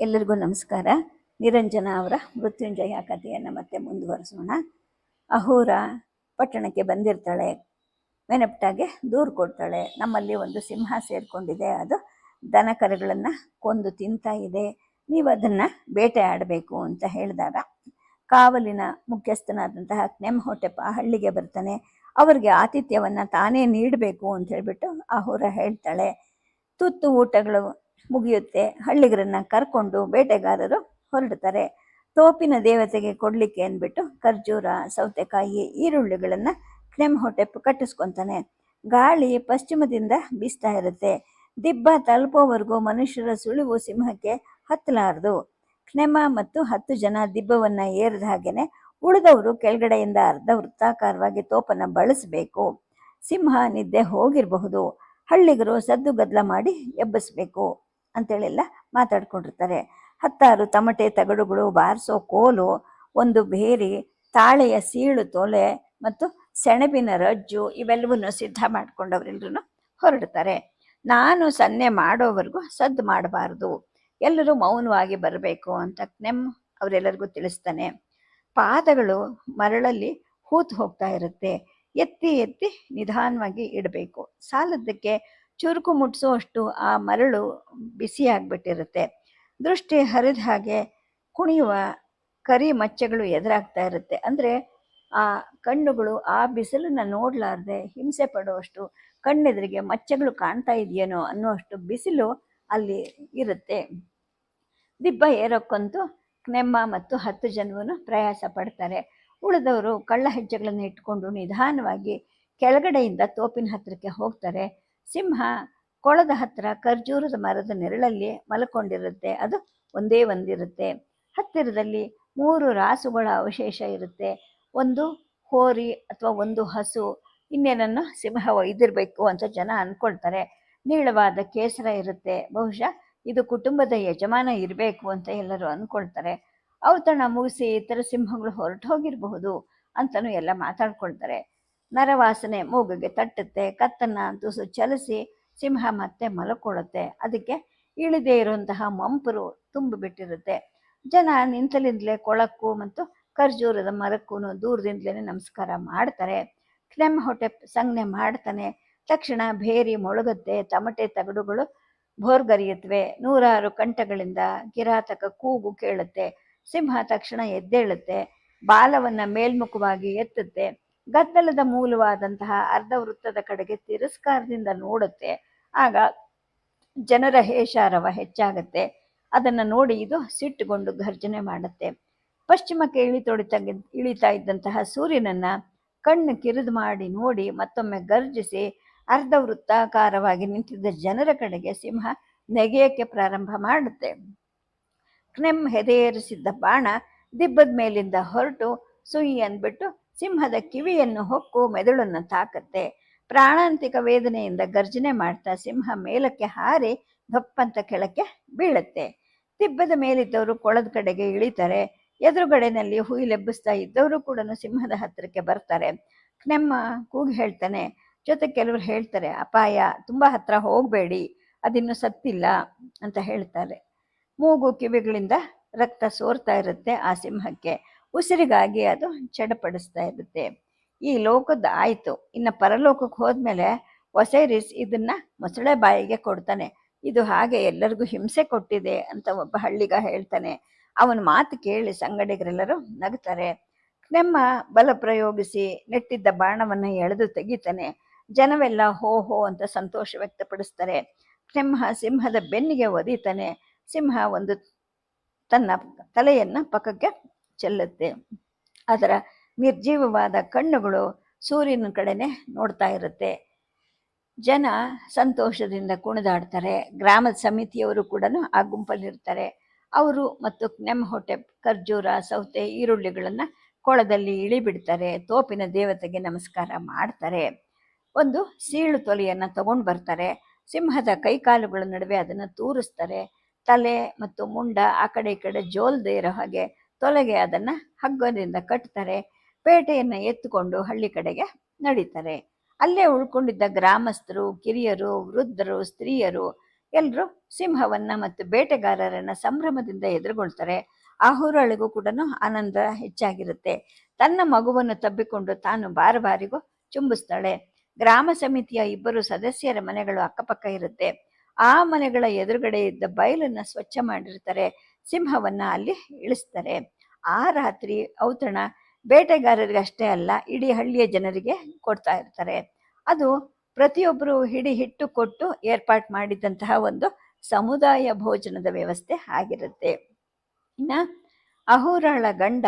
ಎಲ್ಲರಿಗೂ ನಮಸ್ಕಾರ. ನಿರಂಜನ ಅವರ ಮೃತ್ಯುಂಜಯ ಕಥೆಯನ್ನು ಮತ್ತೆ ಮುಂದುವರಿಸೋಣ. ಅಹೋರ ಪಟ್ಟಣಕ್ಕೆ ಬಂದಿರ್ತಾಳೆ. ಮೆನಪ್ಟಾಗೆ ದೂರು ಕೊಡ್ತಾಳೆ. ನಮ್ಮಲ್ಲಿ ಒಂದು ಸಿಂಹ ಸೇರಿಕೊಂಡಿದೆ. ಅದು ದನ ಕರುಗಳನ್ನು ಕೊಂದು ತಿಂತಾ ಇದೆ. ನೀವು ಅದನ್ನು ಬೇಟೆ ಆಡಬೇಕು ಅಂತ ಹೇಳಿದಾಗ ಕಾವಲಿನ ಮುಖ್ಯಸ್ಥನಾದಂತಹ ನೆಮ್ಮಹೊಟ್ಟೆಪ್ಪ ಹಳ್ಳಿಗೆ ಬರ್ತಾನೆ. ಅವರಿಗೆ ಆತಿಥ್ಯವನ್ನು ತಾನೇ ನೀಡಬೇಕು ಅಂತ ಹೇಳಿಬಿಟ್ಟು ಅಹೋರ ಹೇಳ್ತಾಳೆ. ತುತ್ತು ಊಟಗಳು ಮುಗಿಯುತ್ತೆ. ಹಳ್ಳಿಗರನ್ನ ಕರ್ಕೊಂಡು ಬೇಟೆಗಾರರು ಹೊರಡ್ತಾರೆ. ತೋಪಿನ ದೇವತೆಗೆ ಕೊಡ್ಲಿಕ್ಕೆ ಅಂದ್ಬಿಟ್ಟು ಖರ್ಜೂರ, ಸೌತೆಕಾಯಿ, ಈರುಳ್ಳಿಗಳನ್ನು ಕ್ರೆಮ್ ಹೊಟೆಪ್ ಕಟ್ಟಿಸ್ಕೊತಾನೆ. ಗಾಳಿ ಪಶ್ಚಿಮದಿಂದ ಬೀಸ್ತಾ ಇರುತ್ತೆ. ದಿಬ್ಬ ತಲುಪೋವರೆಗೂ ಮನುಷ್ಯರ ಸುಳಿವು ಸಿಂಹಕ್ಕೆ ಹತ್ತಲಾರದು. ಕ್ನೆಮ ಮತ್ತು ಹತ್ತು ಜನ ದಿಬ್ಬವನ್ನ ಏರಿದ ಹಾಗೆಯೇ ಉಳಿದವರು ಕೆಳಗಡೆಯಿಂದ ಅರ್ಧ ವೃತ್ತಾಕಾರವಾಗಿ ತೋಪನ್ನು ಬಳಸಬೇಕು. ಸಿಂಹ ನಿದ್ದೆ ಹೋಗಿರಬಹುದು. ಹಳ್ಳಿಗರು ಸದ್ದು ಗದ್ದಲ ಮಾಡಿ ಎಬ್ಬಿಸ್ಬೇಕು. ಅಂತೇಳೆಲ್ಲ, ಮಾತಾಡ್ಕೊಂಡಿರ್ತಾರೆ. ಹತ್ತಾರು ತಮಟೆ ತಗಡುಗಳು, ಬಾರಿಸೋ ಕೋಲು, ಒಂದು ಬೇರಿ, ತಾಳೆಯ ಸೀಳು ತೊಲೆ ಮತ್ತು ಸೆಣಬಿನ ರಜ್ಜು ಇವೆಲ್ಲವನ್ನು ಸಿದ್ಧ ಮಾಡ್ಕೊಂಡವರೆಲ್ಲರೂ ಹೊರಡ್ತಾರೆ. ನಾನು ಸನ್ನೆ ಮಾಡೋವರೆಗೂ ಸದ್ದು ಮಾಡಬಾರ್ದು. ಎಲ್ಲರೂ ಮೌನವಾಗಿ ಬರಬೇಕು ಅಂತ ನೆಮ್ ಅವರೆಲ್ಲರಿಗೂ ತಿಳಿಸ್ತಾನೆ. ಪಾದಗಳು ಮರಳಲ್ಲಿ ಹೂತು ಹೋಗ್ತಾ ಇರುತ್ತೆ. ಎತ್ತಿ ಎತ್ತಿ ನಿಧಾನವಾಗಿ ಇಡಬೇಕು. ಸಾಲದಕ್ಕೆ ಚುರುಕು ಮುಟ್ಸೋಷ್ಟು ಆ ಮರಳು ಬಿಸಿಯಾಗ್ಬಿಟ್ಟಿರುತ್ತೆ ದೃಷ್ಟಿ ಹರಿದ ಹಾಗೆ ಕುಣಿಯುವ ಕರಿ ಮಚ್ಚೆಗಳು ಎದುರಾಗ್ತಾ ಇರುತ್ತೆ. ಅಂದರೆ ಆ ಕಣ್ಣುಗಳು ಆ ಬಿಸಿಲನ್ನ ನೋಡ್ಲಾರ್ದೆ ಹಿಂಸೆ ಪಡುವಷ್ಟು ಕಣ್ಣೆದುರಿಗೆ ಮಚ್ಚೆಗಳು ಕಾಣ್ತಾ ಇದೆಯೇನೋ ಅನ್ನುವಷ್ಟು ಬಿಸಿಲು ಅಲ್ಲಿ ಇರುತ್ತೆ. ದಿಬ್ಬ ಏರೋಕ್ಕಂತೂ ನೆಮ್ಮ ಮತ್ತು ಹತ್ತು ಜನವನ್ನು ಪ್ರಯಾಸ ಪಡ್ತಾರೆ. ಉಳಿದವರು ಕಳ್ಳ ಹೆಜ್ಜೆಗಳನ್ನು ಇಟ್ಕೊಂಡು ನಿಧಾನವಾಗಿ ಕೆಳಗಡೆಯಿಂದ ತೋಪಿನ ಹತ್ತಿರಕ್ಕೆ ಹೋಗ್ತಾರೆ. ಸಿಂಹ ಕೊಳದ ಹತ್ತಿರ ಖರ್ಜೂರದ ಮರದ ನೆರಳಲ್ಲಿ ಮಲ್ಕೊಂಡಿರುತ್ತೆ. ಅದು ಒಂದೇ ಒಂದಿರುತ್ತೆ. ಹತ್ತಿರದಲ್ಲಿ ಮೂರು ರಾಸುಗಳ ಅವಶೇಷ ಇರುತ್ತೆ. ಒಂದು ಹೋರಿ ಅಥವಾ ಒಂದು ಹಸು, ಇನ್ನೇನನ್ನು ಸಿಂಹ ಇದಿರಬೇಕು ಅಂತ ಜನ ಅಂದ್ಕೊಳ್ತಾರೆ ನೀಳವಾದ ಕೇಸರ ಇರುತ್ತೆ. ಬಹುಶಃ ಇದು ಕುಟುಂಬದ ಯಜಮಾನ ಇರಬೇಕು ಅಂತ ಎಲ್ಲರೂ ಅಂದ್ಕೊಳ್ತಾರೆ ಔತಣ ಮುಗಿಸಿ ಇತರ ಸಿಂಹಗಳು ಹೊರಟು ಹೋಗಿರಬಹುದು ಅಂತಲೂ ಎಲ್ಲ ಮಾತಾಡ್ಕೊಳ್ತಾರೆ. ನರವಾಸನೆ ಮೂಗಿಗೆ ತಟ್ಟುತ್ತೆ, ಕತ್ತನ್ನ ತುಸು ಚಲಿಸಿ ಸಿಂಹ ಮತ್ತೆ ಮಲಕೊಳ್ಳುತ್ತೆ. ಅದಕ್ಕೆ ಇಳಿದೇ ಇರುವಂತಹ ಮಂಪರು ತುಂಬಿಬಿಟ್ಟಿರುತ್ತೆ. ಜನ ನಿಂತಲಿಂದಲೇ ಕೊಳಕ್ಕೂ ಮತ್ತು ಖರ್ಜೂರದ ಮರಕ್ಕೂ ದೂರದಿಂದಲೇ ನಮಸ್ಕಾರ ಮಾಡ್ತಾರೆ. ಕ್ಲೆಮ್ ಹೊಟ್ಟೆ ಸಂಜ್ಞೆ ಮಾಡ್ತಾನೆ. ತಕ್ಷಣ ಭೇರಿ ಮೊಳಗುತ್ತೆ ತಮಟೆ ತಗಡುಗಳು ಭೋರ್ಗರಿಯುತ್ತವೆ. ನೂರಾರು ಕಂಠಗಳಿಂದ ಕಿರಾತಕ ಕೂಗು ಕೇಳುತ್ತೆ. ಸಿಂಹ ತಕ್ಷಣ ಎದ್ದೇಳುತ್ತೆ. ಬಾಲವನ್ನ ಮೇಲ್ಮುಖವಾಗಿ ಎತ್ತುತ್ತೆ. ಗದ್ದಲದ ಮೂಲವಾದಂತಹ ಅರ್ಧ ವೃತ್ತದ ಕಡೆಗೆ ತಿರಸ್ಕಾರದಿಂದ ನೋಡುತ್ತೆ. ಆಗ ಜನರ ಹೇಷಾರವ ಹೆಚ್ಚಾಗುತ್ತೆ. ಅದನ್ನು ನೋಡಿ ಇದು ಸಿಟ್ಟುಗೊಂಡು ಘರ್ಜನೆ ಮಾಡುತ್ತೆ. ಪಶ್ಚಿಮಕ್ಕೆ ಇಳಿತೊಡಿತ ಇಳಿತಾ ಇದ್ದಂತಹ ಸೂರ್ಯನನ್ನ ಕಣ್ಣು ಕಿರಿದು ಮಾಡಿ ನೋಡಿ ಮತ್ತೊಮ್ಮೆ ಗರ್ಜಿಸಿ ಅರ್ಧ ವೃತ್ತಾಕಾರವಾಗಿ ನಿಂತಿದ್ದ ಜನರ ಕಡೆಗೆ ಸಿಂಹ ನೆಗೆಯಕ್ಕೆ ಪ್ರಾರಂಭ ಮಾಡುತ್ತೆ. ಕ್ನೆಮ್ ಹೆದೆಯೇರಿಸಿದ್ದ ಬಾಣ ದಿಬ್ಬದ ಮೇಲಿಂದ ಹೊರಟು ಸುಯಿ ಅಂದ್ಬಿಟ್ಟು ಸಿಂಹದ ಕಿವಿಯನ್ನು ಹೊಕ್ಕು ಮೆದುಳನ್ನು ತಾಕತ್ತೆ. ಪ್ರಾಣಾಂತಿಕ ವೇದನೆಯಿಂದ ಗರ್ಜನೆ ಮಾಡ್ತಾ ಸಿಂಹ ಮೇಲಕ್ಕೆ ಹಾರಿ ದಪ್ಪಂತ ಕೆಳಕ್ಕೆ ಬೀಳತ್ತೆ. ತಿಬ್ಬದ ಮೇಲಿದ್ದವರು ಕೊಳದ ಕಡೆಗೆ ಇಳಿತಾರೆ. ಎದುರುಗಡೆನಲ್ಲಿ ಹುಯಿಲೆಬ್ಬಿಸ್ತಾ ಇದ್ದವರು ಕೂಡ ಸಿಂಹದ ಹತ್ತಿರಕ್ಕೆ ಬರ್ತಾರೆ. ಕ್ನೆಮ್ಮ ಕೂಗಿ ಹೇಳ್ತಾನೆ, ಜೊತೆ ಕೆಲವರು ಹೇಳ್ತಾರೆ, ಅಪಾಯ, ತುಂಬ ಹತ್ರ ಹೋಗಬೇಡಿ, ಅದಿನ್ನು ಸತ್ತಿಲ್ಲ ಅಂತ ಹೇಳ್ತಾರೆ. ಮೂಗು ಕಿವಿಗಳಿಂದ ರಕ್ತ ಸೋರ್ತಾ ಇರುತ್ತೆ ಆ ಸಿಂಹಕ್ಕೆ. ಉಸಿರಿಗಾಗಿ ಅದು ಚಡಪಡಿಸ್ತಾ ಇರುತ್ತೆ. ಈ ಲೋಕದ ಆಯಿತು. ಇನ್ನು ಪರಲೋಕಕ್ಕೆ ಹೋದ್ಮೇಲೆ ಒಸೈರಿಸ್ ಇದನ್ನ ಮೊಸಳೆ ಬಾಯಿಗೆ ಕೊಡ್ತಾನೆ. ಇದು ಹಾಗೆ ಎಲ್ಲರಿಗೂ ಹಿಂಸೆ ಕೊಟ್ಟಿದೆ ಅಂತ ಒಬ್ಬ ಹಳ್ಳಿಗ ಹೇಳ್ತಾನೆ. ಅವನ ಮಾತು ಕೇಳಿ ಸಂಗಡಿಗರೆಲ್ಲರೂ ನಗ್ತಾರೆ. ನೆಮ್ಮ ಬಲ ಪ್ರಯೋಗಿಸಿ ನೆಟ್ಟಿದ್ದ ಬಾಣವನ್ನು ಎಳೆದು ತೆಗಿತಾನೆ. ಜನವೆಲ್ಲ ಹೋ ಹೋ ಅಂತ ಸಂತೋಷ ವ್ಯಕ್ತಪಡಿಸ್ತಾರೆ. ಸಿಂಹ ಸಿಂಹದ ಬೆನ್ನಿಗೆ ಒದೀತಾನೆ. ಸಿಂಹ ಒಂದು ತನ್ನ ತಲೆಯನ್ನು ಪಕ್ಕಕ್ಕೆ ಚೆಲ್ಲುತ್ತೆ. ಅದರ ನಿರ್ಜೀವವಾದ ಕಣ್ಣುಗಳು ಸೂರ್ಯನ ಕಡೆನೆ ನೋಡ್ತಾ ಇರುತ್ತೆ. ಜನ ಸಂತೋಷದಿಂದ ಕುಣಿದಾಡ್ತಾರೆ. ಗ್ರಾಮದ ಸಮಿತಿಯವರು ಕೂಡ ಆ ಗುಂಪಲ್ಲಿರ್ತಾರೆ. ಅವರು ಮತ್ತು ನೆಮ್ಮ ಹೊಟ್ಟೆ ಖರ್ಜೂರ, ಸೌತೆ, ಈರುಳ್ಳಿಗಳನ್ನು ಕೊಳದಲ್ಲಿ ಇಳಿಬಿಡ್ತಾರೆ. ತೋಪಿನ ದೇವತೆಗೆ ನಮಸ್ಕಾರ ಮಾಡ್ತಾರೆ. ಒಂದು ಸೀಳು ತೊಲೆಯನ್ನು ತಗೊಂಡು ಬರ್ತಾರೆ. ಸಿಂಹದ ಕೈಕಾಲುಗಳ ನಡುವೆ ಅದನ್ನು ತೂರಿಸ್ತಾರೆ. ತಲೆ ಮತ್ತು ಮುಂಡ ಆ ಕಡೆ ಈ ಕಡೆ ಜೋಲ್ದೇ ಇರೋ ಹಾಗೆ ತೊಲೆಗೆ ಅದನ್ನು ಹಗ್ಗದಿಂದ ಕಟ್ತಾರೆ, ಪೇಟೆಯನ್ನು ಎತ್ತುಕೊಂಡು ಹಳ್ಳಿ ಕಡೆಗೆ ನಡೀತಾರೆ. ಅಲ್ಲೇ ಉಳ್ಕೊಂಡಿದ್ದ ಗ್ರಾಮಸ್ಥರು, ಕಿರಿಯರು, ವೃದ್ಧರು, ಸ್ತ್ರೀಯರು ಎಲ್ಲರೂ ಸಿಂಹವನ್ನ ಮತ್ತು ಬೇಟೆಗಾರರನ್ನ ಸಂಭ್ರಮದಿಂದ ಎದುರುಗೊಳ್ತಾರೆ. ಆಹುರಳಿಗೂ ಕೂಡ ಆನಂದ ಹೆಚ್ಚಾಗಿರುತ್ತೆ. ತನ್ನ ಮಗುವನ್ನು ತಬ್ಬಿಕೊಂಡು ತಾನು ಬಾರ ಬಾರಿಗೂ ಚುಂಬಿಸ್ತಾಳೆ. ಗ್ರಾಮ ಸಮಿತಿಯ ಇಬ್ಬರು ಸದಸ್ಯರ ಮನೆಗಳು ಅಕ್ಕಪಕ್ಕ ಇರುತ್ತೆ. ಆ ಮನೆಗಳ ಎದುರುಗಡೆ ಇದ್ದ ಬಯಲನ್ನ ಸ್ವಚ್ಛ ಮಾಡಿರ್ತಾರೆ. ಸಿಂಹವನ್ನ ಅಲ್ಲಿ ಇಳಿಸ್ತಾರೆ. ಆ ರಾತ್ರಿ ಔತಣ ಬೇಟೆಗಾರರಿಗಷ್ಟೇ ಅಲ್ಲ, ಇಡೀ ಹಳ್ಳಿಯ ಜನರಿಗೆ ಕೊಡ್ತಾ ಇರ್ತಾರೆ. ಅದು ಪ್ರತಿಯೊಬ್ಬರು ಹಿಡಿ ಹಿಟ್ಟು ಕೊಟ್ಟು ಏರ್ಪಾಟ್ ಮಾಡಿದಂತಹ ಒಂದು ಸಮುದಾಯ ಭೋಜನದ ವ್ಯವಸ್ಥೆ ಆಗಿರುತ್ತೆ. ಇನ್ನ ಅಹೋರಾಳ ಗಂಡ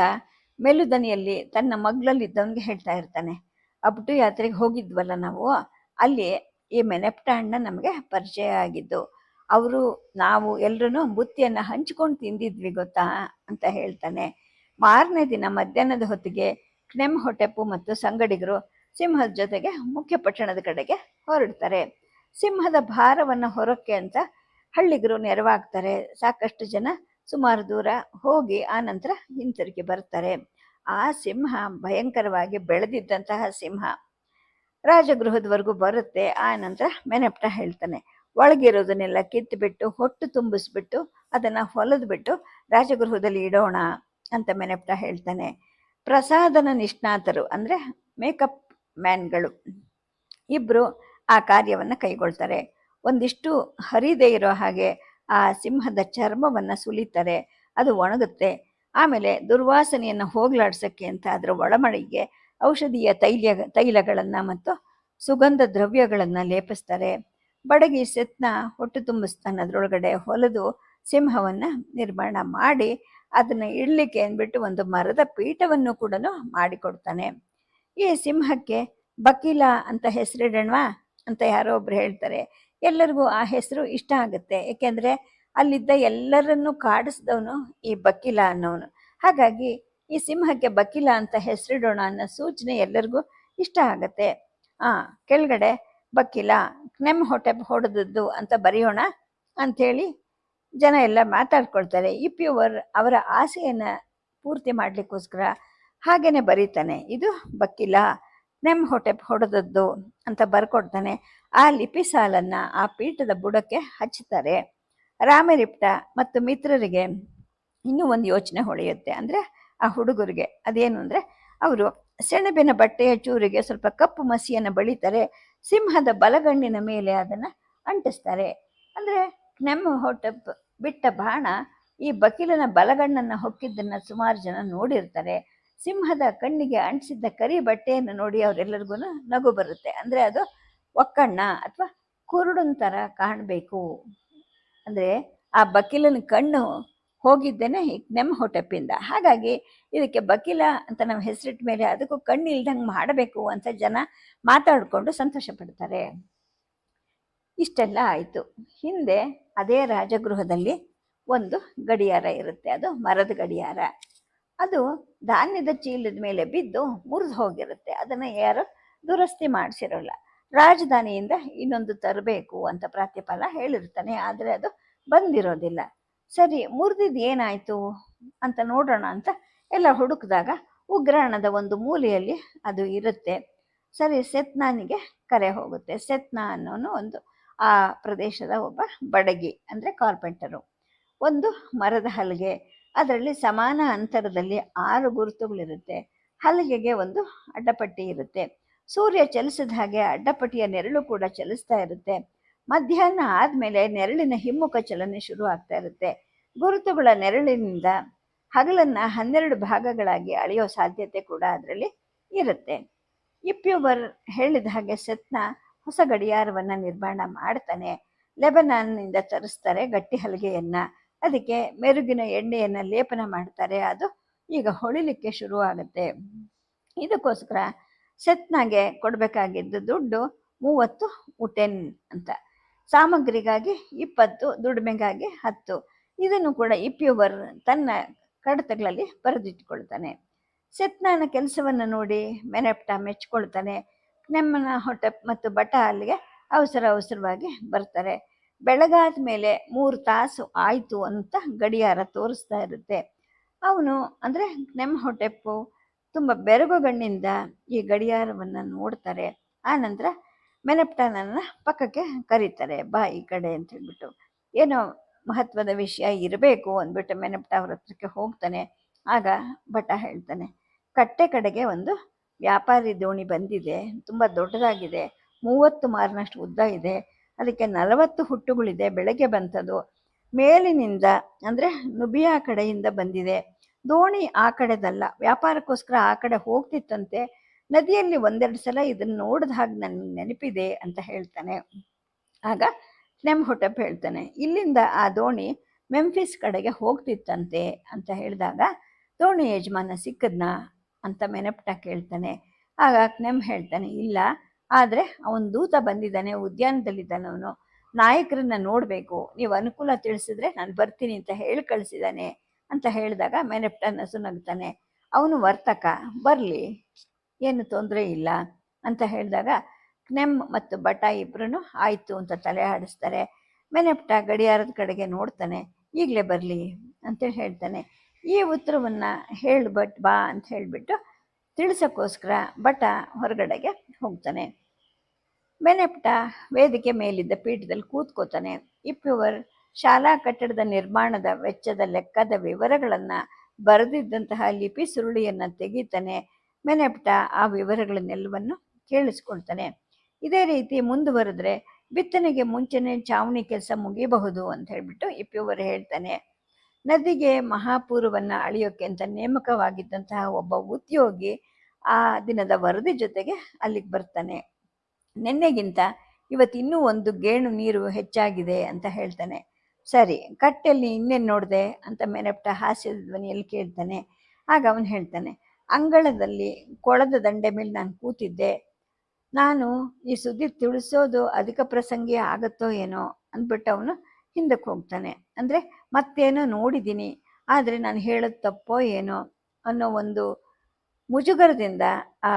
ಮೆಲುದನಿಯಲ್ಲಿ ತನ್ನ ಮಗ್ಲಲ್ಲಿದ್ದವನಿಗೆ ಹೇಳ್ತಾ ಇರ್ತಾನೆ ಅಬ್ಟು ಯಾತ್ರೆಗೆ ಹೋಗಿದ್ವಲ್ಲ ನಾವು? ಅಲ್ಲಿ ಈ ಮೆನೆಪ್ಟ ಅಣ್ಣ ನಮಗೆ ಪರಿಚಯ ಆಗಿದ್ದು ಅವರು ನಾವು ಎಲ್ಲರೂ ಬುತ್ತಿಯನ್ನು ಹಂಚ್ಕೊಂಡು ತಿಂದಿದ್ವಿ ಗೊತ್ತಾ ಅಂತ ಹೇಳ್ತಾನೆ. ಮಾರನೇ ದಿನ ಮಧ್ಯಾಹ್ನದ ಹೊತ್ತಿಗೆ ಕ್ನೆಮ್ ಹೊಟೆಪ್ಪು ಮತ್ತು ಸಂಗಡಿಗರು ಸಿಂಹದ ಜೊತೆಗೆ ಮುಖ್ಯ ಪಟ್ಟಣದ ಕಡೆಗೆ ಹೊರಡ್ತಾರೆ. ಸಿಂಹದ ಭಾರವನ್ನು ಹೊರಕ್ಕೆ ಅಂತ ಹಳ್ಳಿಗರು ನೆರವಾಗ್ತಾರೆ. ಸಾಕಷ್ಟು ಜನ ಸುಮಾರು ದೂರ ಹೋಗಿ ಆ ನಂತರ ಹಿಂತಿರುಗಿ ಬರ್ತಾರೆ. ಆ ಸಿಂಹ ಭಯಂಕರವಾಗಿ ಬೆಳೆದಿದ್ದಂತಹ ಸಿಂಹ ರಾಜಗೃಹದವರೆಗೂ ಬರುತ್ತೆ. ಆ ನಂತರ ಮೆನೆಪ್ಟ ಹೇಳ್ತಾನೆ. ಒಳಗಿರೋದನ್ನೆಲ್ಲ ಕಿತ್ತುಬಿಟ್ಟು, ಹೊಟ್ಟು ತುಂಬಿಸ್ಬಿಟ್ಟು, ಅದನ್ನು ಹೊಲದ್ ಬಿಟ್ಟು ರಾಜಗೃಹದಲ್ಲಿ ಇಡೋಣ ಅಂತ ಮೆನೆಪ್ಟ ಹೇಳ್ತಾನೆ. ಪ್ರಸಾದನ ನಿಷ್ಣಾತರು ಅಂದರೆ ಮೇಕಪ್ ಮ್ಯಾನ್ಗಳು. ಇಬ್ಬರು ಆ ಕಾರ್ಯವನ್ನು ಕೈಗೊಳ್ತಾರೆ. ಒಂದಿಷ್ಟು ಹರಿದೇ ಇರೋ ಹಾಗೆ ಆ ಸಿಂಹದ ಚರ್ಮವನ್ನು ಸುಲಿತಾರೆ, ಅದು ಒಣಗುತ್ತೆ. ಆಮೇಲೆ ದುರ್ವಾಸನೆಯನ್ನು ಹೋಗ್ಲಾಡ್ಸಕ್ಕೆ ಅಂತ ಅದರ ಒಳಮಳಿಗೆ ಔಷಧೀಯ ತೈಲ ತೈಲಗಳನ್ನು ಮತ್ತು ಸುಗಂಧ ದ್ರವ್ಯಗಳನ್ನು ಲೇಪಿಸ್ತಾರೆ. ಬಡಗಿ ಸೆತ್ನ ಹೊಟ್ಟು ತುಂಬಿಸ್ತಾನೆ ಅದರೊಳಗಡೆ ಹೊಲದು ಸಿಂಹವನ್ನ ನಿರ್ಮಾಣ ಮಾಡಿ ಅದನ್ನ ಇಡಲಿಕ್ಕೆ ಅಂದ್ಬಿಟ್ಟು ಒಂದು ಮರದ ಪೀಠವನ್ನು ಕೂಡ ಮಾಡಿಕೊಡ್ತಾನೆ. ಈ ಸಿಂಹಕ್ಕೆ ಬಕೀಲ ಅಂತ ಹೆಸರಿಡೋಣವಾ ಅಂತ ಯಾರೋ ಒಬ್ರು ಹೇಳ್ತಾರೆ. ಎಲ್ಲರಿಗೂ ಆ ಹೆಸರು ಇಷ್ಟ ಆಗುತ್ತೆ. ಏಕೆಂದರೆ ಅಲ್ಲಿದ್ದ ಎಲ್ಲರನ್ನು ಕಾಡಿಸ್ದವನು ಈ ಬಕೀಲ ಅನ್ನೋನು. ಹಾಗಾಗಿ ಈ ಸಿಂಹಕ್ಕೆ ಬಕೀಲ ಅಂತ ಹೆಸರಿಡೋಣ ಅನ್ನೋ ಸೂಚನೆ ಎಲ್ಲರಿಗೂ ಇಷ್ಟ ಆಗತ್ತೆ. ಆ, ಕೆಳಗಡೆ ಬಕೀಲ ನೆಮ್ ಹೊಟ್ಟೆ ಹೊಡೆದದ್ದು ಅಂತ ಬರೆಯೋಣ ಅಂಥೇಳಿ ಜನ ಎಲ್ಲ ಮಾತಾಡ್ಕೊಳ್ತಾರೆ. ಇಪ್ಪಿಯವರ್ ಅವರ ಆಸೆಯನ್ನು ಪೂರ್ತಿ ಮಾಡಲಿಕ್ಕೋಸ್ಕರ ಹಾಗೇನೆ ಬರೀತಾನೆ. ಇದು ಬಕ್ಕಿಲ, ನೆಮ್ ಹೊಟ್ಟೆ ಹೊಡೆದದ್ದು ಅಂತ ಬರ್ಕೊಡ್ತಾನೆ. ಆ ಲಿಪಿ ಸಾಲನ್ನು ಆ ಪೀಠದ ಬುಡಕ್ಕೆ ಹಚ್ಚುತ್ತಾರೆ. ರಾಮರಿಪ್ಟ ಮತ್ತು ಮಿತ್ರರಿಗೆ ಇನ್ನೂ ಒಂದು ಯೋಚನೆ ಹೊಳೆಯುತ್ತೆ. ಅಂದರೆ ಆ ಹುಡುಗರಿಗೆ. ಅದೇನು ಅಂದರೆ, ಅವರು ಸೆಣಬಿನ ಬಟ್ಟೆಯ ಚೂರಿಗೆ ಸ್ವಲ್ಪ ಕಪ್ಪು ಮಸಿಯನ್ನು ಬಳಿತಾರೆ. ಸಿಂಹದ ಬಲಗಣ್ಣಿನ ಮೇಲೆ ಅದನ್ನು ಅಂಟಿಸ್ತಾರೆ. ಅಂದರೆ ನೆಮ್ಮ ಹೊಟ್ಟ ಬಿಟ್ಟ ಬಾಣ ಈ ಬಕೀಲನ ಬಲಗಣ್ಣನ್ನು ಹೊಕ್ಕಿದ್ದನ್ನು ಸುಮಾರು ಜನ ನೋಡಿರ್ತಾರೆ. ಸಿಂಹದ ಕಣ್ಣಿಗೆ ಅಂಟಿಸಿದ್ದ ಕರಿ ಬಟ್ಟೆಯನ್ನು ನೋಡಿ ಅವರೆಲ್ಲರಿಗೂ ನಗು ಬರುತ್ತೆ. ಅಂದರೆ ಅದು ಒಕ್ಕಣ್ಣ ಅಥವಾ ಕುರುಡನ್ ಥರ ಕಾಣಬೇಕು. ಅಂದರೆ ಆ ಬಕೀಲನ ಕಣ್ಣು ಹೋಗಿದ್ದೇನೆ ನೆಮ್ಮ ಹೊಟ್ಟೆಪ್ಪಿಂದ ಹಾಗಾಗಿ ಇದಕ್ಕೆ ಬಕೀಲ ಅಂತ ನಾವು ಹೆಸರಿಟ್ಟ ಮೇಲೆ ಅದಕ್ಕೂ ಕಣ್ಣು ಇಲ್ದಂಗೆ ಮಾಡಬೇಕು ಅಂತ ಜನ ಮಾತಾಡಿಕೊಂಡು ಸಂತೋಷ ಪಡ್ತಾರೆ ಇಷ್ಟೆಲ್ಲ ಆಯಿತು. ಹಿಂದೆ ಅದೇ ರಾಜಗೃಹದಲ್ಲಿ ಒಂದು ಗಡಿಯಾರ ಇರುತ್ತೆ. ಅದು ಮರದ ಗಡಿಯಾರ. ಅದು ಧಾನ್ಯದ ಚೀಲದ ಮೇಲೆ ಬಿದ್ದು ಮುರಿದು ಹೋಗಿರುತ್ತೆ. ಅದನ್ನು ಯಾರು ದುರಸ್ತಿ ಮಾಡಿಸಿರೋಲ್ಲ. ರಾಜಧಾನಿಯಿಂದ ಇನ್ನೊಂದು ತರಬೇಕು ಅಂತ ಪ್ರಾತ್ಯಪಾಲ ಹೇಳಿರ್ತಾನೆ. ಆದರೆ ಅದು ಬಂದಿರೋದಿಲ್ಲ. ಸರಿ ಮುರಿದಿದ್ದು ಏನಾಯ್ತು ಅಂತ ನೋಡೋಣ ಅಂತ ಎಲ್ಲ ಹುಡುಕಿದಾಗ ಉಗ್ರಾಣದ ಒಂದು ಮೂಲೆಯಲ್ಲಿ ಅದು ಇರುತ್ತೆ. ಸರಿ, ಸೆತ್ನಾನಿಗೆ ಕರೆ ಹೋಗುತ್ತೆ. ಸೆತ್ನಾ ಅನ್ನೋನು ಒಂದು ಆ ಪ್ರದೇಶದ ಒಬ್ಬ ಬಡಗಿ, ಅಂದರೆ ಕಾರ್ಪೆಂಟರು. ಒಂದು ಮರದ ಹಲಗೆ. ಅದರಲ್ಲಿ ಸಮಾನ ಅಂತರದಲ್ಲಿ ಆರು ಗುರುತುಗಳಿರುತ್ತೆ. ಹಲಗೆಗೆ ಒಂದು ಅಡ್ಡಪಟ್ಟಿ ಇರುತ್ತೆ. ಸೂರ್ಯ ಚಲಿಸಿದ ಹಾಗೆ ಅಡ್ಡಪಟ್ಟಿಯ ನೆರಳು ಕೂಡ ಚಲಿಸ್ತಾ ಇರುತ್ತೆ. ಮಧ್ಯಾಹ್ನ ಆದಮೇಲೆ ನೆರಳಿನ ಹಿಮ್ಮುಖ ಚಲನೆ ಶುರು ಆಗ್ತಾ ಇರುತ್ತೆ. ಗುರುತುಗಳ ನೆರಳಿನಿಂದ ಹಗಲನ್ನ ಹನ್ನೆರಡು ಭಾಗಗಳಾಗಿ ಅಳೆಯೋ ಸಾಧ್ಯತೆ ಕೂಡ ಅದರಲ್ಲಿ ಇರುತ್ತೆ. ಇಪ್ಯೂಬರ್ ಹೇಳಿದ ಹಾಗೆ ಸೆತ್ನ ಹೊಸ ಗಡಿಯಾರವನ್ನ ನಿರ್ಮಾಣ ಮಾಡ್ತಾನೆ. ಲೆಬನಾನ್ನಿಂದ ತರಿಸ್ತಾರೆ ಗಟ್ಟಿ ಹಲಗೆಯನ್ನ. ಅದಕ್ಕೆ ಮೆರುಗಿನ ಎಣ್ಣೆಯನ್ನ ಲೇಪನ ಮಾಡ್ತಾರೆ. ಅದು ಈಗ ಹೊಳಿಲಿಕ್ಕೆ ಶುರು ಆಗುತ್ತೆ ಇದಕ್ಕೋಸ್ಕರ ಸೆತ್ನಾಗೆ ಕೊಡಬೇಕಾಗಿದ್ದು ದುಡ್ಡು ಮೂವತ್ತು ಉಟೆನ್ ಅಂತ. ಸಾಮಗ್ರಿಗಾಗಿ ಇಪ್ಪತ್ತು, ದುಡಿಮೆಗಾಗಿ ಹತ್ತು. ಇದನ್ನು ಕೂಡ ಇಪ್ಯೂಬರ್ ತನ್ನ ಕಡತಗಳಲ್ಲಿ ಬರೆದಿಟ್ಟುಕೊಳ್ತಾನೆ ಸೆತ್ನಾನ ಕೆಲಸವನ್ನು ನೋಡಿ ಮೆನೆಪ್ಟ ಮೆಚ್ಚಿಕೊಳ್ತಾನೆ ನೆಮ್ಮನ ಹೊಟ್ಟೆ ಮತ್ತು ಬಟ ಅಲ್ಲಿಗೆ ಅವಸರ ಅವಸರವಾಗಿ ಬರ್ತಾರೆ. ಬೆಳಗಾದ ಮೇಲೆ ಮೂರು ತಾಸು ಆಯಿತು ಅಂತ ಗಡಿಯಾರ ತೋರಿಸ್ತಾ ಇರುತ್ತೆ. ಅವನು ಅಂದರೆ ನೆಮ್ಮ ಹೊಟ್ಟೆಪ್ಪು ತುಂಬ ಬೆರಗುಗಣ್ಣಿಂದ ಈ ಗಡಿಯಾರವನ್ನು ನೋಡ್ತಾರೆ. ಆ ಮೆನಪ್ಟನನ್ನ ಪಕ್ಕಕ್ಕೆ ಕರೀತಾರೆ, ಬಾ ಈ ಕಡೆ ಅಂತ ಹೇಳ್ಬಿಟ್ಟು ಏನೋ ಮಹತ್ವದ ವಿಷಯ ಇರಬೇಕು ಅಂದ್ಬಿಟ್ಟು ಮೆನಪ್ಟ ಅವ್ರ ಹತ್ರಕ್ಕೆ ಹೋಗ್ತಾನೆ. ಆಗ ಭಟ ಹೇಳ್ತಾನೆ, ಕಟ್ಟೆ ಕಡೆಗೆ ಒಂದು ವ್ಯಾಪಾರಿ ದೋಣಿ ಬಂದಿದೆ, ತುಂಬ ದೊಡ್ಡದಾಗಿದೆ, ಮೂವತ್ತು ಮಾರಿನಷ್ಟು ಉದ್ದ ಇದೆ, ಅದಕ್ಕೆ ನಲವತ್ತು ಹುಟ್ಟುಗಳಿದೆ, ಬೆಳಗ್ಗೆ ಬಂತದು. ಮೇಲಿನಿಂದ ಅಂದರೆ ನುಬಿಯಾ ಕಡೆಯಿಂದ ಬಂದಿದೆ. ದೋಣಿ ಆ ಕಡೆದಲ್ಲ, ವ್ಯಾಪಾರಕ್ಕೋಸ್ಕರ ಆ ಕಡೆ ಹೋಗ್ತಿತ್ತಂತೆ ನದಿಯಲ್ಲಿ ಒಂದೆರಡು ಸಲ ಇದನ್ನು ನೋಡಿದ ಹಾಗೆ ನನಗೆ ನೆನಪಿದೆ ಅಂತ ಹೇಳ್ತಾನೆ. ಆಗ ನೆಮ್ ಹೊಟಪ್ ಹೇಳ್ತಾನೆ, ಇಲ್ಲಿಂದ ಆ ದೋಣಿ ಮೆಂಫಿಸ್ ಕಡೆಗೆ ಹೋಗ್ತಿತ್ತಂತೆ ಅಂತ ಹೇಳಿದಾಗ, ದೋಣಿ ಯಜಮಾನ ಸಿಕ್ಕದ್ನ ಅಂತ ಮೆನಪ್ಟ ಕೇಳ್ತಾನೆ. ಆಗ ನೆಮ್ ಹೇಳ್ತಾನೆ, ಇಲ್ಲ, ಆದರೆ ಅವನ ದೂತ ಬಂದಿದ್ದಾನೆ, ಉದ್ಯಾನದಲ್ಲಿದ್ದಾನೆ ಅವನು. ನಾಯಕರನ್ನ ನೋಡಬೇಕು, ನೀವು ಅನುಕೂಲ ತಿಳಿಸಿದ್ರೆ ನಾನು ಬರ್ತೀನಿ ಅಂತ ಹೇಳಿ ಕಳಿಸಿದ್ದಾನೆ ಅಂತ ಹೇಳಿದಾಗ ಮೆನೆಪ್ಟ ನಸುನಗ್ತಾನೆ ಅವನು ವರ್ತಕ, ಬರಲಿ. ಏನು ತೊಂದರೆ ಇಲ್ಲ ಅಂತ ಹೇಳಿದಾಗ, ಕ್ನೆಮ್ ಮತ್ತು ಬಟ ಇಬ್ಬರೂ ಆಯಿತು ಅಂತ ತಲೆ ಆಡಿಸ್ತಾರೆ. ಮೆನೆಪ್ಟ ಗಡಿಯಾರದ ಕಡೆಗೆ ನೋಡ್ತಾನೆ, ಈಗಲೇ ಬರಲಿ ಅಂತೇಳಿ ಹೇಳ್ತಾನೆ. ಈ ಉತ್ತರವನ್ನು ಹೇಳಿ ಬಟ್ ಬಾ ಅಂತ ಹೇಳಿಬಿಟ್ಟು ತಿಳಿಸೋಕ್ಕೋಸ್ಕರ ಬಟ ಹೊರಗಡೆಗೆ ಹೋಗ್ತಾನೆ. ಮೆನೆಪ್ಟ ವೇದಿಕೆ ಮೇಲಿದ್ದ ಪೀಠದಲ್ಲಿ ಕೂತ್ಕೋತಾನೆ. ಇಪ್ಪವರ್ ಶಾಲಾ ಕಟ್ಟಡದ ನಿರ್ಮಾಣದ ವೆಚ್ಚದ ಲೆಕ್ಕದ ವಿವರಗಳನ್ನು ಬರೆದಿದ್ದಂತಹ ಲಿಪಿ ಸುರುಳಿಯನ್ನು ತೆಗಿತಾನೆ. ಮೆನೆಪ್ಟ ಆ ವಿವರಗಳನ್ನೆಲ್ಲವನ್ನು ಕೇಳಿಸ್ಕೊಳ್ತಾನೆ. ಇದೇ ರೀತಿ ಮುಂದುವರೆದ್ರೆ ಬಿತ್ತನೆಗೆ ಮುಂಚೆನೆ ಚಾವಣಿ ಕೆಲಸ ಮುಗಿಯಬಹುದು ಅಂತ ಹೇಳ್ಬಿಟ್ಟು ಇಪ್ಪಿಯವರು ಹೇಳ್ತಾನೆ. ನದಿಗೆ ಮಹಾಪೂರವನ್ನು ಅಳಿಯೋಕೆ ಅಂತ ನೇಮಕವಾಗಿದ್ದಂತಹ ಒಬ್ಬ ಉದ್ಯೋಗಿ ಆ ದಿನದ ವರದಿ ಜೊತೆಗೆ ಅಲ್ಲಿಗೆ ಬರ್ತಾನೆ. ನಿನ್ನೆಗಿಂತ ಇವತ್ತು ಇನ್ನೂ ಒಂದು ಗೇಣು ನೀರು ಹೆಚ್ಚಾಗಿದೆ ಅಂತ ಹೇಳ್ತಾನೆ. ಸರಿ, ಕಟ್ಟೆಯಲ್ಲಿ ಇನ್ನೇನು ನೋಡಿದೆ? ಅಂತ ಮೆನೆಪ್ಟ ಹಾಸ್ಯದ ಧ್ವನಿಯಲ್ಲಿ ಕೇಳ್ತಾನೆ. ಆಗ ಅವನು ಹೇಳ್ತಾನೆ ಅಂಗಳದಲ್ಲಿ ಕೊಳದ ದಂಡೆ ಮೇಲೆ ನಾನು ಕೂತಿದ್ದೆ. ನಾನು, ಈ ಸುದ್ದಿ ತಿಳಿಸೋದು ಅಧಿಕ ಪ್ರಸಂಗಿ ಆಗುತ್ತೋ ಏನೋ? ಅಂದ್ಬಿಟ್ಟು ಅವನು ಹಿಂದಕ್ಕೆ ಹೋಗ್ತಾನೆ. ಅಂದರೆ, ಮತ್ತೇನೋ ನೋಡಿದ್ದೀನಿ ಆದರೆ ನಾನು ಹೇಳೋದು ತಪ್ಪೋ ಏನೋ? ಅನ್ನೋ ಒಂದು ಮುಜುಗರದಿಂದ ಆ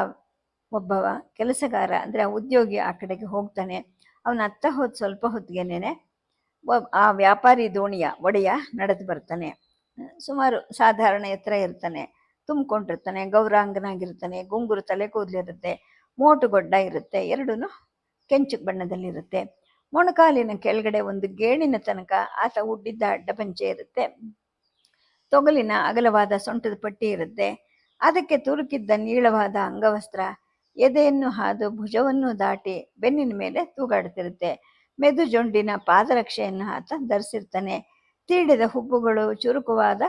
ಒಬ್ಬ ಕೆಲಸಗಾರ, ಅಂದರೆ ಆ ಉದ್ಯೋಗಿ ಆ ಕಡೆಗೆ ಹೋಗ್ತಾನೆ. ಅವನ ಅತ್ತ ಹೋದ ಸ್ವಲ್ಪ ಹೊತ್ತಿಗೆನೇ ಆ ವ್ಯಾಪಾರಿ ದೋಣಿಯ ಒಡೆಯ ನಡೆದು ಬರ್ತಾನೆ. ಸುಮಾರು ಸಾಧಾರಣ ಎತ್ತರ ಇರ್ತಾನೆ. ತುಂಬಿಕೊಂಡಿರ್ತಾನೆ, ಗೌರಾಂಗನಾಗಿರ್ತಾನೆ, ಗುಂಗುರು ತಲೆ ಕೂದಲಿರುತ್ತೆ, ಮೋಟು ಗೊಡ್ಡ ಇರುತ್ತೆ ಎರಡೂ ಕೆಂಚು ಬಣ್ಣದಲ್ಲಿರುತ್ತೆ. ಮೊಣಕಾಲಿನ ಕೆಳಗಡೆ ಒಂದು ಗೇಣಿನ ತನಕ ಆತ ಉಡ್ಡಿದ್ದ ಅಡ್ಡಪಂಚೆ ಇರುತ್ತೆ. ತೊಗಲಿನ ಅಗಲವಾದ ಸೊಂಟದ ಪಟ್ಟಿ ಇರುತ್ತೆ. ಅದಕ್ಕೆ ತುರುಕಿದ್ದ ನೀಳವಾದ ಅಂಗವಸ್ತ್ರ, ಎದೆಯನ್ನು ಹಾದು ಭುಜವನ್ನು ದಾಟಿ ಬೆನ್ನಿನ ಮೇಲೆ ತೂಗಾಡ್ತಿರುತ್ತೆ ಮೆದು ಜೊಂಡಿನ ಪಾದರಕ್ಷೆಯನ್ನು ಆತ ಧರಿಸಿರ್ತಾನೆ. ತೀಡಿದ ಹುಬ್ಬುಗಳು ಚುರುಕುವಾದ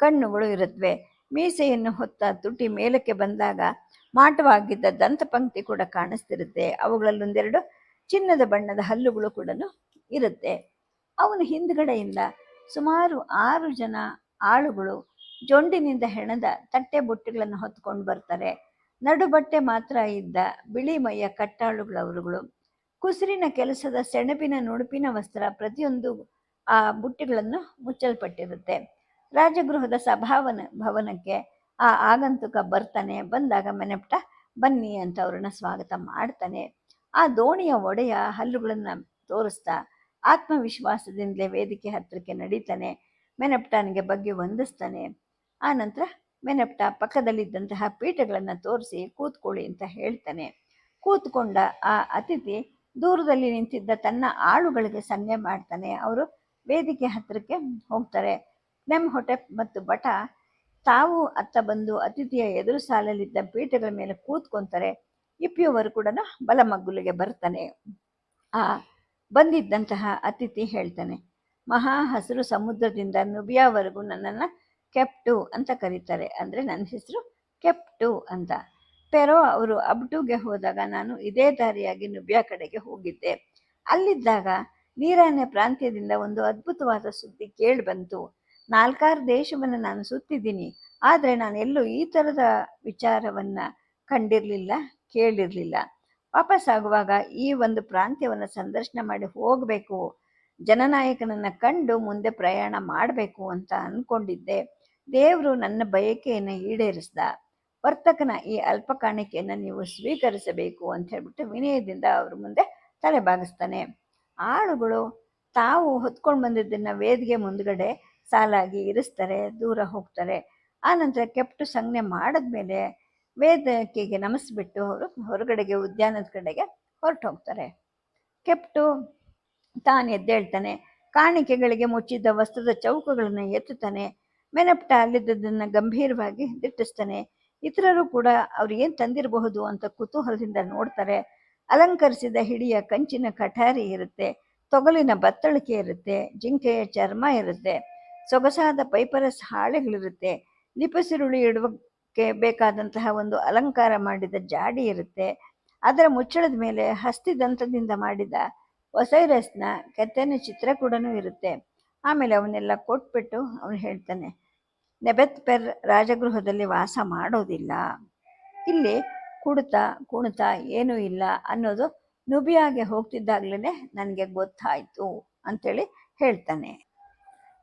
ಕಣ್ಣುಗಳು ಇರುತ್ತವೆ ಮೀಸೆಯನ್ನು ಹೊತ್ತ ತುಟಿ ಮೇಲಕ್ಕೆ ಬಂದಾಗ ಮಾಟವಾಗಿದ್ದ ದಂತಪಂಕ್ತಿ ಕೂಡ ಕಾಣಿಸ್ತಿರುತ್ತೆ. ಅವುಗಳಲ್ಲೊಂದೆರಡು ಚಿನ್ನದ ಬಣ್ಣದ ಹಲ್ಲುಗಳು ಕೂಡ ಇರುತ್ತೆ. ಅವನ ಹಿಂದ್ಗಡೆಯಿಂದ ಸುಮಾರು ಆರು ಜನ ಆಳುಗಳು ಜೊಂಡಿನಿಂದ ಹೆಣದ ತಟ್ಟೆ ಬುಟ್ಟಿಗಳನ್ನು ಹೊತ್ಕೊಂಡು ಬರ್ತಾರೆ. ನಡುಬಟ್ಟೆ ಮಾತ್ರ ಇದ್ದ ಬಿಳಿ ಮೈಯ ಕಟ್ಟಾಳುಗಳವರುಗಳು ಕುಸಿರಿನ ಕೆಲಸದ ಸೆಣಬಿನ ನುಡುಪಿನ ವಸ್ತ್ರ ಪ್ರತಿಯೊಂದು ಆ ಬುಟ್ಟಿಗಳನ್ನು ಮುಚ್ಚಲ್ಪಟ್ಟಿರುತ್ತೆ. ರಾಜಗೃಹದ ಸಭಾವನ ಭವನಕ್ಕೆ ಆ ಆಗಂತುಕ ಬರ್ತಾನೆ. ಬಂದಾಗ ಮೆನೆಪ್ಟ, ಬನ್ನಿ ಅಂತ ಅವ್ರನ್ನ ಸ್ವಾಗತ ಮಾಡ್ತಾನೆ. ಆ ದೋಣಿಯ ಒಡೆಯ ಹಲ್ಲುಗಳನ್ನು ತೋರಿಸ್ತಾ ಆತ್ಮವಿಶ್ವಾಸದಿಂದಲೇ ವೇದಿಕೆ ಹತ್ತಿರಕ್ಕೆ ನಡೀತಾನೆ. ಮೆನಪ್ಟನಿಗೆ ಬಗ್ಗೆ ವಂದಿಸ್ತಾನೆ. ಆ ನಂತರ ಮೆನಪ್ಟ ಪಕ್ಕದಲ್ಲಿದ್ದಂತಹ ಪೀಠಗಳನ್ನು ತೋರಿಸಿ ಕೂತ್ಕೊಳ್ಳಿ ಅಂತ ಹೇಳ್ತಾನೆ. ಕೂತ್ಕೊಂಡ ಆ ಅತಿಥಿ ದೂರದಲ್ಲಿ ನಿಂತಿದ್ದ ತನ್ನ ಆಳುಗಳಿಗೆ ಸನ್ನೆ ಮಾಡ್ತಾನೆ. ಅವರು ವೇದಿಕೆ ಹತ್ತಿರಕ್ಕೆ ಹೋಗ್ತಾರೆ. ನೆಮ್ ಹೊಟೆಪ್ ಮತ್ತು ಬಟ ತಾವು ಅತ್ತ ಬಂದು ಅತಿಥಿಯ ಎದುರು ಸಾಲಲ್ಲಿದ್ದ ಪೀಠಗಳ ಮೇಲೆ ಕೂತ್ಕೊಂತಾರೆ ಇಪ್ಪಿಯವರು ಕೂಡ ಬಲಮಗ್ಗುಲಿಗೆ ಬರ್ತಾನೆ. ಆ ಬಂದಿದ್ದಂತಹ ಅತಿಥಿ ಹೇಳ್ತಾನೆ, ಮಹಾ ಹಸಿರು ಸಮುದ್ರದಿಂದ ನುಬಿಯಾವರೆಗೂ ನನ್ನನ್ನು ಕೆಪ್ಟು ಅಂತ ಕರೀತಾರೆ, ಅಂದರೆ ನನ್ನ ಹೆಸರು ಕೆಪ್ಟು ಅಂತ. ಪೆರೋ ಅವರು ಅಬ್ಟುಗೆ ಹೋದಾಗ ನಾನು ಇದೇ ದಾರಿಯಾಗಿ ನುಬಿಯಾ ಕಡೆಗೆ ಹೋಗಿದ್ದೆ. ಅಲ್ಲಿದ್ದಾಗ ನೀರಾನೆ ಪ್ರಾಂತ್ಯದಿಂದ ಒಂದು ಅದ್ಭುತವಾದ ಸುದ್ದಿ ಕೇಳಿ ಬಂತು. ನಾಲ್ಕಾರು ದೇಶವನ್ನು ನಾನು ಸುತ್ತಿದ್ದೀನಿ. ಆದರೆ ನಾನು ಎಲ್ಲೂ ಈ ಥರದ ವಿಚಾರವನ್ನು ಕಂಡಿರಲಿಲ್ಲ, ಕೇಳಿರಲಿಲ್ಲ. ವಾಪಸ್ಸಾಗುವಾಗ ಈ ಒಂದು ಪ್ರಾಂತ್ಯವನ್ನು ಸಂದರ್ಶನ ಮಾಡಿ ಹೋಗಬೇಕು, ಜನನಾಯಕನನ್ನು ಕಂಡು ಮುಂದೆ ಪ್ರಯಾಣ ಮಾಡಬೇಕು ಅಂತ ಅಂದ್ಕೊಂಡಿದ್ದೆ ದೇವರು ನನ್ನ ಬಯಕೆಯನ್ನು ಈಡೇರಿಸ್ದ. ವರ್ತಕನ ಈ ಅಲ್ಪ ಕಾಣಿಕೆಯನ್ನು ನೀವು ಸ್ವೀಕರಿಸಬೇಕು ಅಂತ ಹೇಳ್ಬಿಟ್ಟು ವಿನಯದಿಂದ ಅವ್ರ ಮುಂದೆ ತಲೆ ಬಾಗಿಸ್ತಾನೆ. ಆಳುಗಳು ತಾವು ಹೊತ್ಕೊಂಡು ಬಂದಿದ್ದನ್ನು ವೇದಿಗೆ ಮುಂದ್ಗಡೆ ಸಾಲಾಗಿ ಇರಿಸ್ತಾರೆ, ದೂರ ಹೋಗ್ತಾರೆ. ಆನಂತರ ಕೆಪ್ಟು ಸಂಜ್ಞೆ ಮಾಡಿದ್ಮೇಲೆ ವೇದಿಕೆಗೆ ನಮಸ್ಬಿಟ್ಟು ಅವರು ಹೊರಗಡೆಗೆ, ಉದ್ಯಾನದ ಕಡೆಗೆ ಹೊರಟು ಹೋಗ್ತಾರೆ ಕೆಪ್ಟು ತಾನು ಎದ್ದೇಳ್ತಾನೆ, ಕಾಣಿಕೆಗಳಿಗೆ ಮುಚ್ಚಿದ್ದ ವಸ್ತ್ರದ ಚೌಕಗಳನ್ನು ಎತ್ತುತ್ತಾನೆ, ಮೆನಪ್ಟ ಅಲ್ಲಿದ್ದದನ್ನು ಗಂಭೀರವಾಗಿ ದಿಟ್ಟಿಸ್ತಾನೆ. ಇತರರು ಕೂಡ ಅವ್ರು ಏನು ತಂದಿರಬಹುದು ಅಂತ ಕುತೂಹಲದಿಂದ ನೋಡ್ತಾರೆ. ಅಲಂಕರಿಸಿದ ಹಿಡಿಯ ಕಂಚಿನ ಕಠಾರಿ ಇರುತ್ತೆ, ತೊಗಲಿನ ಬತ್ತಳಿಕೆ ಇರುತ್ತೆ, ಜಿಂಕೆಯ ಚರ್ಮ ಇರುತ್ತೆ. ಸೊಗಸಾದ ಪೈಪರಸ್ ಹಾಳೆಗಳಿರುತ್ತೆ. ಲಿಪಸಿರುಳಿ ಇಡುವಕ್ಕೆ ಬೇಕಾದಂತಹ ಒಂದು ಅಲಂಕಾರ ಮಾಡಿದ ಜಾಡಿ ಇರುತ್ತೆ. ಅದರ ಮುಚ್ಚಳದ ಮೇಲೆ ಹಸ್ತಿದಂತದಿಂದ ಮಾಡಿದ ಒಸೈರಸ್ನ ಕೆತ್ತನೆ ಚಿತ್ರ ಕೂಡ ಇರುತ್ತೆ. ಆಮೇಲೆ ಅವನ್ನೆಲ್ಲ ಕೊಟ್ಬಿಟ್ಟು ಅವನು ಹೇಳ್ತಾನೆ, ನೆಬೆತ್ ಪೆರ್ ರಾಜಗೃಹದಲ್ಲಿ ವಾಸ ಮಾಡೋದಿಲ್ಲ. ಇಲ್ಲಿ ಕುಡಿತ ಕುಣಿತ ಏನೂ ಇಲ್ಲ ಅನ್ನೋದು ನುಬಿಯಾಗೆ ಹೋಗ್ತಿದ್ದಾಗ್ಲೇ ನನಗೆ ಗೊತ್ತಾಯಿತು ಅಂಥೇಳಿ ಹೇಳ್ತಾನೆ.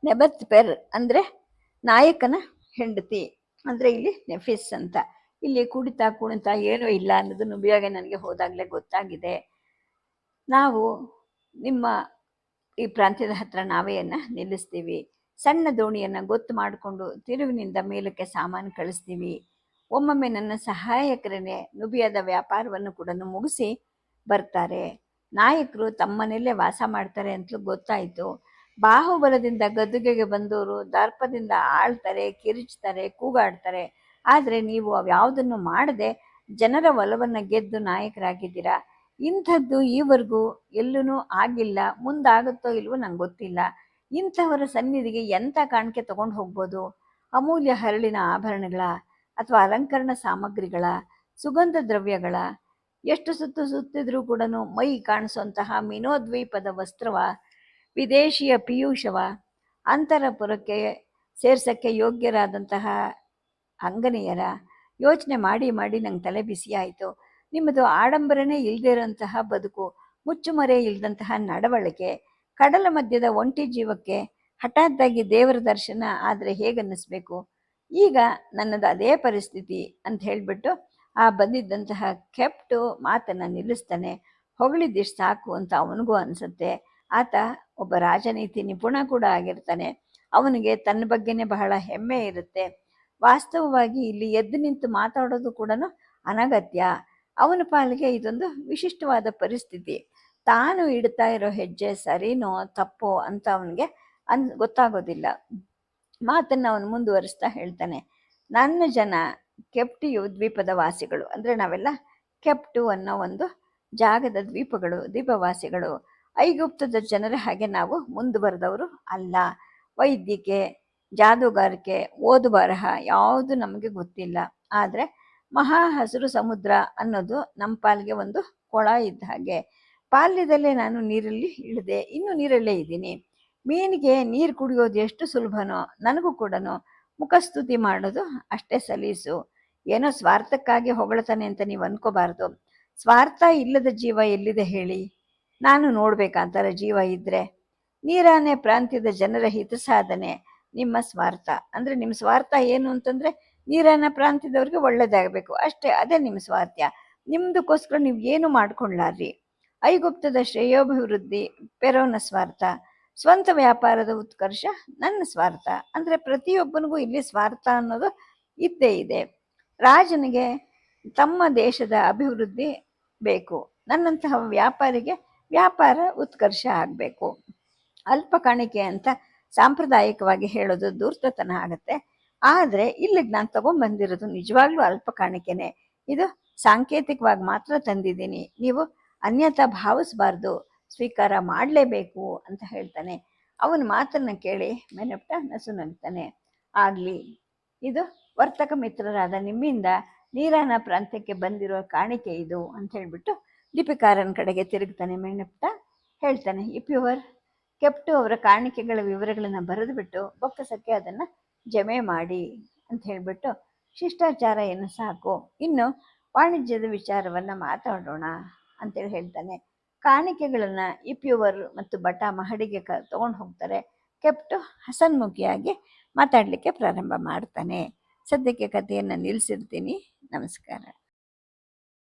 ನೆಬತ್ ಪೆರ್ ಅಂದರೆ ನಾಯಕನ ಹೆಂಡತಿ. ಅಂದರೆ ಇಲ್ಲಿ ನೆಫಿಸ್ ಅಂತ. ಇಲ್ಲಿ ಕುಡಿತಾ ಕುಣಿತ ಏನೂ ಇಲ್ಲ ಅನ್ನೋದು ನುಬಿಯಾಗೆ ನನಗೆ ಹೋದಾಗಲೇ ಗೊತ್ತಾಗಿದೆ. ನಾವು ನಿಮ್ಮ ಈ ಪ್ರಾಂತ್ಯದ ಹತ್ರ ನಾವೆಯನ್ನು ನಿಲ್ಲಿಸ್ತೀವಿ. ಸಣ್ಣ ದೋಣಿಯನ್ನು ಗೊತ್ತು ಮಾಡಿಕೊಂಡು ತಿರುವಿನಿಂದ ಮೇಲಕ್ಕೆ ಸಾಮಾನು ಕಳಿಸ್ತೀವಿ. ಒಮ್ಮೊಮ್ಮೆ ನನ್ನ ಸಹಾಯಕರನ್ನೇ ನುಬಿಯಾದ ವ್ಯಾಪಾರವನ್ನು ಕೂಡ ಮುಗಿಸಿ ಬರ್ತಾರೆ. ನಾಯಕರು ತಮ್ಮನೆಯಲ್ಲೇ ವಾಸ ಮಾಡ್ತಾರೆ ಅಂತಲೂ ಗೊತ್ತಾಯಿತು. ಬಾಹುಬಲದಿಂದ ಗದ್ದುಗೆಗೆ ಬಂದವರು ದರ್ಪದಿಂದ ಆಳ್ತಾರೆ, ಕಿರಿಚ್ತಾರೆ, ಕೂಗಾಡ್ತಾರೆ. ಆದರೆ ನೀವು ಅವ್ಯಾವುದನ್ನು ಮಾಡದೆ ಜನರ ಒಲವನ್ನು ಗೆದ್ದು ನಾಯಕರಾಗಿದ್ದೀರಾ? ಇಂಥದ್ದು ಈವರೆಗೂ ಎಲ್ಲೂ ಆಗಿಲ್ಲ, ಮುಂದಾಗುತ್ತೋ ಇಲ್ವೋ ನಂಗೆ ಗೊತ್ತಿಲ್ಲ. ಇಂಥವರ ಸನ್ನಿಧಿಗೆ ಎಂಥ ಕಾಣಿಕೆ ತಗೊಂಡು ಹೋಗ್ಬೋದು? ಅಮೂಲ್ಯ ಹರಳಿನ ಆಭರಣಗಳ ಅಥವಾ ಅಲಂಕರಣ ಸಾಮಗ್ರಿಗಳ? ಸುಗಂಧ ದ್ರವ್ಯಗಳ? ಎಷ್ಟು ಸುತ್ತು ಸುತ್ತಿದ್ರೂ ಕೂಡ ಮೈ ಕಾಣಿಸುವಂತಹ ಮಿನೋದ್ವೀಪದ ವಸ್ತ್ರವ? ವಿದೇಶಿಯ ಪಿಯೂಷವ ಅಂತರಪುರಕ್ಕೆ ಸೇರ್ಸಕ್ಕೆ ಯೋಗ್ಯರಾದಂತಹ ಅಂಗನೆಯರ ಯೋಚನೆ ಮಾಡಿ ಮಾಡಿ ನಂಗೆ ತಲೆ ಬಿಸಿಯಾಯಿತು ನಿಮ್ಮದು ಆಡಂಬರನೇ ಇಲ್ಲದಿರೋಂತಹ ಬದುಕು, ಮುಚ್ಚುಮರೆ ಇಲ್ಲದಂತಹ ನಡವಳಿಕೆ, ಕಡಲ ಮಧ್ಯದ ಒಂಟಿ ಜೀವಕ್ಕೆ ಹಠಾತ್ತಾಗಿ ದೇವರ ದರ್ಶನ ಆದರೆ ಹೇಗನ್ನಿಸ್ಬೇಕು? ಈಗ ನನ್ನದು ಅದೇ ಪರಿಸ್ಥಿತಿ ಅಂತ ಹೇಳಿಬಿಟ್ಟು ಆ ಬಂದಿದ್ದಂತಹ ಕೆಪ್ಟು ಮಾತನ್ನು ನಿಲ್ಲಿಸ್ತಾನೆ. ಹೊಗಳಿದ್ದಿಷ್ಟು ಸಾಕು ಅಂತ ಅವನಿಗೂ ಅನಿಸುತ್ತೆ. ಆತ ಒಬ್ಬ ರಾಜನೀತಿ ನಿಪುಣ ಕೂಡ ಆಗಿರ್ತಾನೆ. ಅವನಿಗೆ ತನ್ನ ಬಗ್ಗೆನೇ ಬಹಳ ಹೆಮ್ಮೆ ಇರುತ್ತೆ. ವಾಸ್ತವವಾಗಿ ಇಲ್ಲಿ ಎದ್ದು ನಿಂತು ಮಾತಾಡೋದು ಕೂಡ ಅನಗತ್ಯ. ಅವನ ಪಾಲಿಗೆ ಇದೊಂದು ವಿಶಿಷ್ಟವಾದ ಪರಿಸ್ಥಿತಿ. ತಾನು ಇಡ್ತಾ ಇರೋ ಹೆಜ್ಜೆ ಸರಿನೋ ತಪ್ಪೋ ಅಂತ ಅವನಿಗೆ ಅನ್, ಗೊತ್ತಾಗೋದಿಲ್ಲ. ಮಾತನ್ನು ಅವನು ಮುಂದುವರಿಸ್ತಾ ಹೇಳ್ತಾನೆ. ನನ್ನ ಜನ ಕೆಪ್ಟಿಯು ದ್ವೀಪದ ವಾಸಿಗಳು. ಅಂದರೆ ನಾವೆಲ್ಲ ಕೆಪ್ಟು ಅನ್ನೋ ಒಂದು ಜಾಗದ ದ್ವೀಪಗಳು, ದ್ವೀಪವಾಸಿಗಳು. ಐಗುಪ್ತದ ಜನರ ಹಾಗೆ ನಾವು ಮುಂದುವರೆದವರು ಅಲ್ಲ. ವೈದ್ಯಕೆ, ಜಾದೂಗಾರಿಕೆ ಓದು ಬರಹ ಯಾವುದು ನಮಗೆ ಗೊತ್ತಿಲ್ಲ. ಆದರೆ ಮಹಾ ಹಸಿರು ಸಮುದ್ರ ಅನ್ನೋದು ನಮ್ಮ ಪಾಲಿಗೆ ಒಂದು ಕೊಳ ಇದ್ದ ಹಾಗೆ. ಬಾಲ್ಯದಲ್ಲೇ ನಾನು ನೀರಲ್ಲಿ ಇಳಿದೆ. ಇನ್ನೂ ನೀರಲ್ಲೇ ಇದ್ದೀನಿ. ಮೀನಿಗೆ ನೀರು ಕುಡಿಯೋದು ಎಷ್ಟು ಸುಲಭನೋ, ನನಗೂ ಕೂಡ ಮುಖಸ್ತುತಿ ಮಾಡೋದು ಅಷ್ಟೇ ಸಲೀಸು. ಏನೋ ಸ್ವಾರ್ಥಕ್ಕಾಗಿ ಹೊಗಳತಾನೆ ಅಂತ ನೀವು ಅನ್ಕೋಬಾರ್ದು. ಸ್ವಾರ್ಥ ಇಲ್ಲದ ಜೀವ ಎಲ್ಲಿದೆ ಹೇಳಿ? ನಾನು ನೋಡ್ಬೇಕಂತಾರೆ ಜೀವ ಇದ್ರೆ. ನೀರಾನೆ ಪ್ರಾಂತ್ಯದ ಜನರ ಹಿತ ಸಾಧನೆ, ನಿಮ್ಮ ಸ್ವಾರ್ಥ. ಅಂದರೆ ನಿಮ್ಮ ಸ್ವಾರ್ಥ ಏನು ಅಂತಂದರೆ ನೀರಾನ ಪ್ರಾಂತ್ಯದವ್ರಿಗೆ ಒಳ್ಳೇದಾಗಬೇಕು. ಅಷ್ಟೇ, ಅದೇ ನಿಮ್ಮ ಸ್ವಾರ್ಥ. ನಿಮ್ದಕ್ಕೋಸ್ಕರ ನೀವು ಏನು ಮಾಡ್ಕೊಳ್ಳಾರ್ರಿ ಐಗುಪ್ತದ ಶ್ರೇಯೋಭಿವೃದ್ಧಿ, ಪೆರೋನ ಸ್ವಾರ್ಥ. ಸ್ವಂತ ವ್ಯಾಪಾರದ ಉತ್ಕರ್ಷ, ನನ್ನ ಸ್ವಾರ್ಥ. ಅಂದರೆ ಪ್ರತಿಯೊಬ್ಬನಿಗೂ ಇಲ್ಲಿ ಸ್ವಾರ್ಥ ಅನ್ನೋದು ಇದ್ದೇ ಇದೆ. ರಾಜನಿಗೆ ತಮ್ಮ ದೇಶದ ಅಭಿವೃದ್ಧಿ ಬೇಕು. ನನ್ನಂತಹ ವ್ಯಾಪಾರಿಗೆ ವ್ಯಾಪಾರ ಉತ್ಕರ್ಷ ಆಗಬೇಕು. ಅಲ್ಪ ಕಾಣಿಕೆ ಅಂತ ಸಾಂಪ್ರದಾಯಿಕವಾಗಿ ಹೇಳೋದು ದೂರ್ತತನ ಆಗುತ್ತೆ. ಆದರೆ ಇಲ್ಲಿಗೆ ನಾನು ತಗೊಂಡ್ಬಂದಿರೋದು ನಿಜವಾಗ್ಲೂ ಅಲ್ಪ ಕಾಣಿಕೆನೆ. ಇದು ಸಾಂಕೇತಿಕವಾಗಿ ಮಾತ್ರ ತಂದಿದ್ದೀನಿ. ನೀವು ಅನ್ಯತಾ ಭಾವಿಸಬಾರ್ದು. ಸ್ವೀಕಾರ ಮಾಡಲೇಬೇಕು ಅಂತ ಹೇಳ್ತಾನೆ. ಅವನ ಮಾತನ್ನು ಕೇಳಿ ಮೆನಪ್ಟ ನಸು ನಗ್ತಾನೆ ಆಗಲಿ, ಇದು ವರ್ತಕ ಮಿತ್ರರಾದ ನಿಮ್ಮಿಂದ ನೀರಾನ ಪ್ರಾಂತ್ಯಕ್ಕೆ ಬಂದಿರೋ ಕಾಣಿಕೆ ಇದು ಅಂತ ಹೇಳಿಬಿಟ್ಟು ಲಿಪಿಕಾರನ ಕಡೆಗೆ ತಿರುಗ್ತಾನೆ ಮೆನಪ್ಟ ಹೇಳ್ತಾನೆ ಇಫ್ ಯುವರ್ ಕೆಪ್ಟು ಅವರ ಕಾಣಿಕೆಗಳ ವಿವರಗಳನ್ನು ಬರೆದುಬಿಟ್ಟು ಬೊಕ್ಕಸಕ್ಕೆ ಅದನ್ನು ಜಮೆ ಮಾಡಿ ಅಂತ ಹೇಳಿಬಿಟ್ಟು ಶಿಷ್ಟಾಚಾರ ಏನು ಸಾಕು, ಇನ್ನು ವಾಣಿಜ್ಯದ ವಿಚಾರವನ್ನು ಮಾತಾಡೋಣ ಅಂತೇಳಿ ಹೇಳ್ತಾನೆ. ಕಾಣಿಕೆಗಳನ್ನು ಇಪ್ಯುವರ್ ಮತ್ತು ಬಟ ಮಹಡಿಗೆ ಕ, ತೊಗೊಂಡು ಹೋಗ್ತಾರೆ. ಕೆಪ್ಟು ಹಸನ್ಮುಖಿಯಾಗಿ ಮಾತಾಡಲಿಕ್ಕೆ ಪ್ರಾರಂಭ ಮಾಡ್ತಾನೆ. ಸದ್ಯಕ್ಕೆ ಕಥೆಯನ್ನು ನಿಲ್ಲಿಸಿರ್ತೀನಿ ನಮಸ್ಕಾರ.